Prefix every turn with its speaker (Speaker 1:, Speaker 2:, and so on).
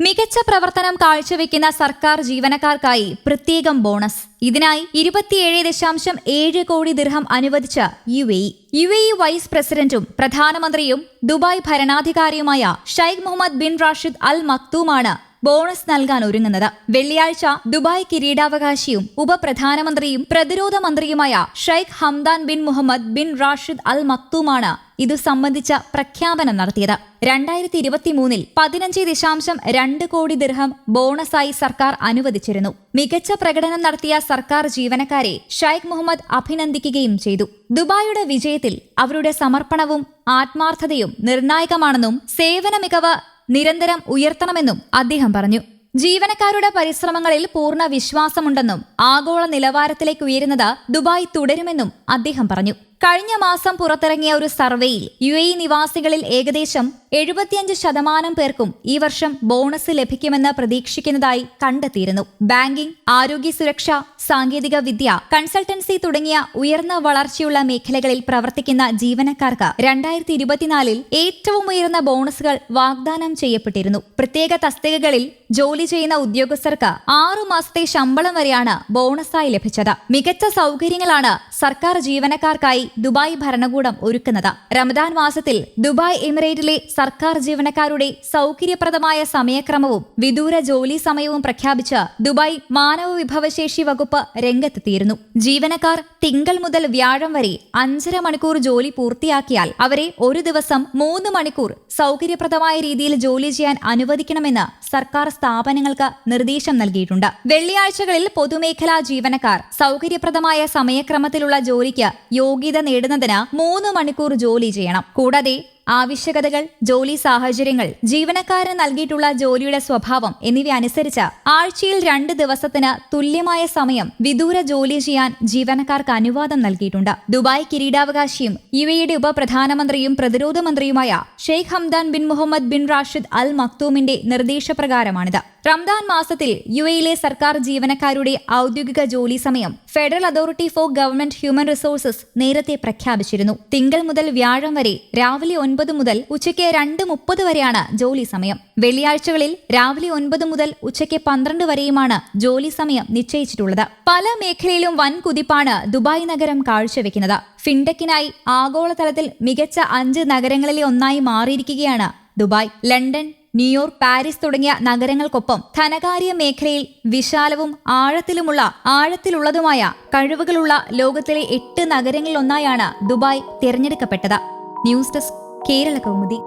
Speaker 1: മികച്ച പ്രവർത്തനം കാഴ്ചവെക്കുന്ന സർക്കാർ ജീവനക്കാർക്കായി പ്രത്യേകം ബോണസ്. ഇതിനായി ഇരുപത്തിയേഴ് ദശാംശം ഏഴ് കോടി ദിർഹം അനുവദിച്ച U A U A vice പ്രസിഡന്റും പ്രധാനമന്ത്രിയും Dubai ഭരണാധികാരിയുമായ Sheikh Mohammed bin Rashid Al മക്തൂമാണ് bonus നൽകാൻ ഒരുങ്ങുന്നത്. വെള്ളിയാഴ്ച ദുബായ് കിരീടാവകാശിയും ഉപപ്രധാനമന്ത്രിയും പ്രതിരോധ മന്ത്രിയുമായ Sheikh Hamdan bin Mohammed bin Rashid Al മക്തൂമാണ് ഇതു സംബന്ധിച്ച പ്രഖ്യാപനം നടത്തിയത്. രണ്ടായിരത്തി ഇരുപത്തിമൂന്നിൽ പതിനഞ്ച് ദശാംശം രണ്ട് കോടി ദിർഹം ബോണസായി സർക്കാർ അനുവദിച്ചിരുന്നു. മികച്ച പ്രകടനം നടത്തിയ സർക്കാർ ജീവനക്കാരെ ഷൈഖ് മുഹമ്മദ് അഭിനന്ദിക്കുകയും ചെയ്തു. ദുബായുടെ വിജയത്തിൽ അവരുടെ സമർപ്പണവും ആത്മാർത്ഥതയും നിർണായകമാണെന്നും സേവന മികവ് നിരന്തരം ഉയർത്തണമെന്നും അദ്ദേഹം പറഞ്ഞു. ജീവനക്കാരുടെ പരിശ്രമങ്ങളിൽ പൂർണ വിശ്വാസമുണ്ടെന്നും ആഗോള നിലവാരത്തിലേക്ക് ഉയരുന്നത് ദുബായ് തുടരുമെന്നും അദ്ദേഹം പറഞ്ഞു. കഴിഞ്ഞ മാസം പുറത്തിറങ്ങിയ ഒരു സർവേയിൽ യു എ നിവാസികളിൽ ഏകദേശം എഴുപത്തിയഞ്ച് ശതമാനം പേർക്കും ഈ വർഷം ബോണസ് ലഭിക്കുമെന്ന് പ്രതീക്ഷിക്കുന്നതായി കണ്ടെത്തിയിരുന്നു. ബാങ്കിംഗ് ആരോഗ്യ സുരക്ഷ സാങ്കേതിക വിദ്യ കൺസൾട്ടൻസി തുടങ്ങിയ ഉയർന്ന വളർച്ചയുള്ള മേഖലകളിൽ പ്രവർത്തിക്കുന്ന ജീവനക്കാർക്ക് രണ്ടായിരത്തി ഇരുപത്തിനാലിൽ ഏറ്റവും ഉയർന്ന ബോണസുകൾ വാഗ്ദാനം ചെയ്യപ്പെട്ടിരുന്നു. പ്രത്യേക തസ്തികകളിൽ ജോലി ചെയ്യുന്ന ഉദ്യോഗസ്ഥർക്ക് ആറു മാസത്തെ ശമ്പളം വരെയാണ് ബോണസായി ലഭിച്ചത്. മികച്ച സൗകര്യങ്ങളാണ് സർക്കാർ ജീവനക്കാർക്കായി ദുബായ് ഭരണകൂടം ഒരുക്കുന്നത്. റമദാൻ മാസത്തിൽ ദുബായ് എമിറേറ്റിലെ സർക്കാർ ജീവനക്കാരുടെ സൗകര്യപ്രദമായ സമയക്രമവും വിദൂര ജോലി സമയവും പ്രഖ്യാപിച്ച് ദുബായ് മാനവ വിഭവശേഷി വകുപ്പ് രംഗത്തെത്തിയിരുന്നു. ജീവനക്കാർ തിങ്കൾ മുതൽ വ്യാഴം വരെ അഞ്ചര മണിക്കൂർ ജോലി പൂർത്തിയാക്കിയാൽ അവരെ ഒരു ദിവസം മൂന്ന് മണിക്കൂർ സൗകര്യപ്രദമായ രീതിയിൽ ജോലി ചെയ്യാൻ അനുവദിക്കണമെന്ന് സർക്കാർ സ്ഥാപനങ്ങൾക്ക് നിർദ്ദേശം നൽകിയിട്ടുണ്ട്. വെള്ളിയാഴ്ചകളിൽ പൊതുമേഖലാ ജീവനക്കാർ സൗകര്യപ്രദമായ സമയക്രമത്തിലുള്ള ജോലിക്ക് യോഗ്യത നേടുന്നതിന് മൂന്ന് മണിക്കൂർ ജോലി ചെയ്യണം. കൂടാതെ ആവശ്യകതകൾ ജോലി സാഹചര്യങ്ങൾ ജീവനക്കാരന് നൽകിയിട്ടുള്ള ജോലിയുടെ സ്വഭാവം എന്നിവ അനുസരിച്ച് ആഴ്ചയിൽ രണ്ട് ദിവസത്തിന് തുല്യമായ സമയം വിദൂര ജോലി ചെയ്യാൻ ജീവനക്കാർക്ക് അനുവാദം നൽകിയിട്ടുണ്ട്. ദുബായ് കിരീടാവകാശിയും യു എയുടെ ഉപപ്രധാനമന്ത്രിയും പ്രതിരോധ മന്ത്രിയുമായ Sheikh Hamdan bin Mohammed bin Rashid Al മക്തൂമിന്റെ നിർദ്ദേശപ്രകാരമാണിത്. റംദാൻ മാസത്തിൽ യു എയിലെ സർക്കാർ ജീവനക്കാരുടെ ഔദ്യോഗിക ജോലി സമയം federal authority for government human resources നേരത്തെ പ്രഖ്യാപിച്ചിരുന്നു. തിങ്കൾ മുതൽ വ്യാഴം വരെ രാവിലെ ഒൻപത് മുതൽ ഉച്ചയ്ക്ക് രണ്ട് മുപ്പത് വരെയാണ് ജോലി സമയം. വെള്ളിയാഴ്ചകളിൽ രാവിലെ ഒൻപത് മുതൽ ഉച്ചയ്ക്ക് പന്ത്രണ്ട് വരെയുമാണ് ജോലി സമയം നിശ്ചയിച്ചിട്ടുള്ളത്. പല മേഖലയിലും വൻ കുതിപ്പാണ് ദുബായ് നഗരം കാഴ്ചവെക്കുന്നത്. ഫിൻടെക്കിനായി ആഗോളതലത്തിൽ മികച്ച അഞ്ച് നഗരങ്ങളിലെ ഒന്നായി മാറിയിരിക്കുകയാണ് ദുബായ്. ലണ്ടൻ ന്യൂയോർക്ക് പാരീസ് തുടങ്ങിയ നഗരങ്ങൾക്കൊപ്പം ധനകാര്യ മേഖലയിൽ വിശാലവും ആഴത്തിലുമുള്ള ആഴത്തിലുള്ളതുമായ കഴിവുകളുള്ള ലോകത്തിലെ എട്ട് നഗരങ്ങളിലൊന്നായാണ് ദുബായ് തിരഞ്ഞെടുക്കപ്പെട്ടത്. News desk Kerala Kaumudi